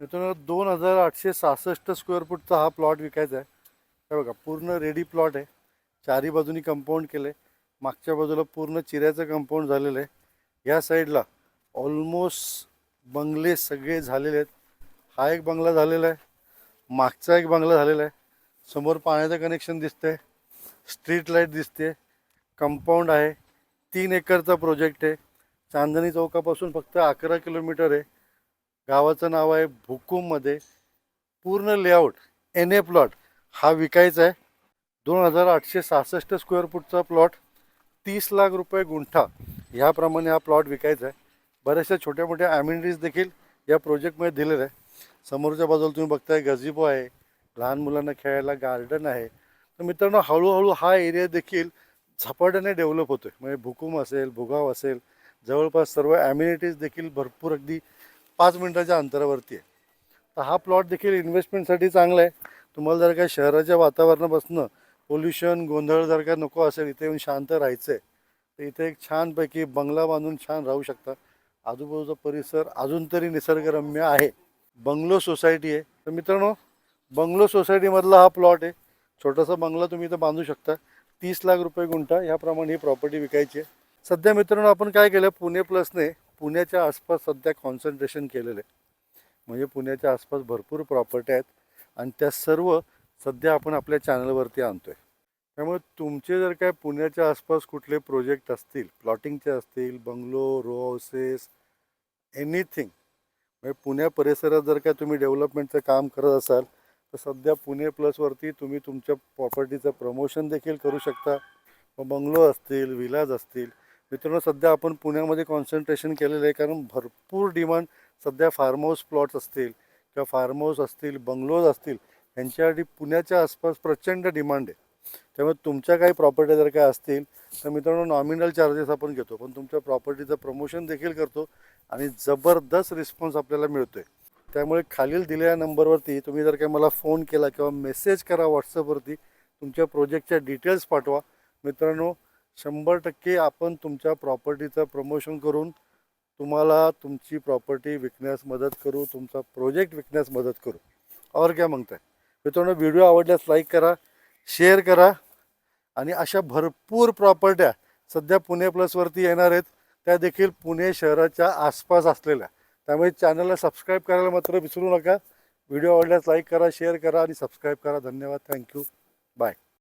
मित्रांनो दोन हजार आठशे सहासष्ट स्क्वेअर फूटचा हा प्लॉट विकायचा आहे. हे बघा पूर्ण रेडी प्लॉट आहे. चारी बाजूनी कंपाऊंड केलं आहे मागच्या बाजूला पूर्ण चिऱ्याचं कंपाऊंड झालेलं आहे. या साईडला ऑलमोस्ट बंगले सगळे झालेले आहेत. हा एक बंगला झालेला आहे. मागचा एक बंगला झालेला आहे. समोर पाण्याचं कनेक्शन दिसतंय. स्ट्रीट लाइट दिसते. कंपाऊंड आहे. तीन एकरचा प्रोजेक्ट आहे. चांदणी चौकापासून फक्त अकरा किलोमीटर आहे. गावाचं नाव आहे भुकुममध्ये. पूर्ण लेआउट एन ए प्लॉट हा विकायचा आहे. दोन हजार आठशे सहासष्ट स्क्वेअर फूटचा प्लॉट तीस लाख रुपये गुंठा. ह्याप्रमाणे हा प्लॉट विकायचा आहे. बऱ्याचशा छोट्या मोठ्या ॲम्युनिटीज देखील या प्रोजेक्टमध्ये दिलेल्या आहे समोरच्या बाजूला तुम्ही बघताय गझिबो आहे लहान मुलांना खेळायला गार्डन आहे. तर मित्रांनो हळूहळू हा एरिया देखील झपाट्याने डेव्हलप होतो आहे म्हणजे भुकुम असेल भुगाव असेल जवळपास सर्व ॲम्युनिटीज देखील भरपूर अगदी पाच मिनिटाच्या अंतरावरती आहे. तर हा प्लॉट देखील इन्व्हेस्टमेंटसाठी चांगला आहे. तुम्हाला जर काय शहराच्या वातावरणापासून पोल्युशन गोंधळ जर का नको असेल इथे येऊन शांत राहायचं आहे तर इथे एक छानपैकी बंगला बांधून छान राहू शकता. आजूबाजूचा परिसर अजून तरी निसर्गरम्य आहे. बंगलो सोसायटी आहे. तर मित्रांनो बंगलो सोसायटीमधला हा प्लॉट आहे. छोटासा बंगला तुम्ही इथं बांधू शकता. तीस लाख रुपये गुंठा ह्याप्रमाणे ही प्रॉपर्टी विकायची आहे. सध्या मित्रांनो आपण काय केलं पुणे प्लसने पुण्याच्या आसपास सध्या कॉन्सन्ट्रेशन केलेलं आहे. म्हणजे पुण्याच्या आसपास भरपूर प्रॉपर्टी आहेत आणि त्या सर्व सध्या आपण आपल्या चॅनलवरती आणतो आहे त्यामुळे तुमचे जर काय पुण्याच्या आसपास कुठले प्रोजेक्ट असतील प्लॉटिंगचे असतील बंगलो रो हाऊसेस एनिथिंग म्हणजे पुण्या परिसरात जर काय तुम्ही डेव्हलपमेंटचं काम करत असाल तर सध्या पुणे प्लसवरती तुम्ही तुमच्या प्रॉपर्टीचं प्रमोशन देखील करू शकता. मग बंगलो असतील विलाज असतील मित्रांनो सध्या आपण पुण्यामध्ये कॉन्सन्ट्रेशन केलेलं आहे कारण भरपूर डिमांड सध्या फार्म हाऊस प्लॉट्स असतील किंवा फार्म हाऊस असतील बंगलोज असतील यांच्यासाठी पुण्याच्या आसपास प्रचंड डिमांड आहे. त्यामुळे तुमच्या काही प्रॉपर्टी जर काय असतील तर मित्रांनो नॉमिनल चार्जेस आपण घेतो. पण तुमच्या प्रॉपर्टीचं प्रमोशन देखील करतो आणि जबरदस्त रिस्पॉन्स आपल्याला मिळतोय. त्यामुळे खालील दिलेल्या नंबरवरती तुम्ही जर काही मला फोन केला किंवा मेसेज करा व्हॉट्सअपवरती तुमच्या प्रोजेक्टच्या डिटेल्स पाठवा. मित्रांनो शंभर टक्के आपण तुमच्या प्रॉपर्टीचं प्रमोशन करून तुम्हाला तुमची प्रॉपर्टी विकण्यास मदत करू तुमचा प्रोजेक्ट विकण्यास मदत करू. और काय म्हणताय मित्रांनो व्हिडिओ आवडल्यास लाईक करा शेअर करा आणि अशा भरपूर प्रॉपर्ट्या सध्या पुणे प्लसवरती येणार आहेत. त्या देखील पुणे शहराच्या आसपास असलेल्या. त्यामुळे चॅनलला सबस्क्राईब करायला मात्र विसरू नका. व्हिडिओ आवडल्यास लाईक करा शेअर करा आणि सबस्क्राईब करा. धन्यवाद. Thank you bye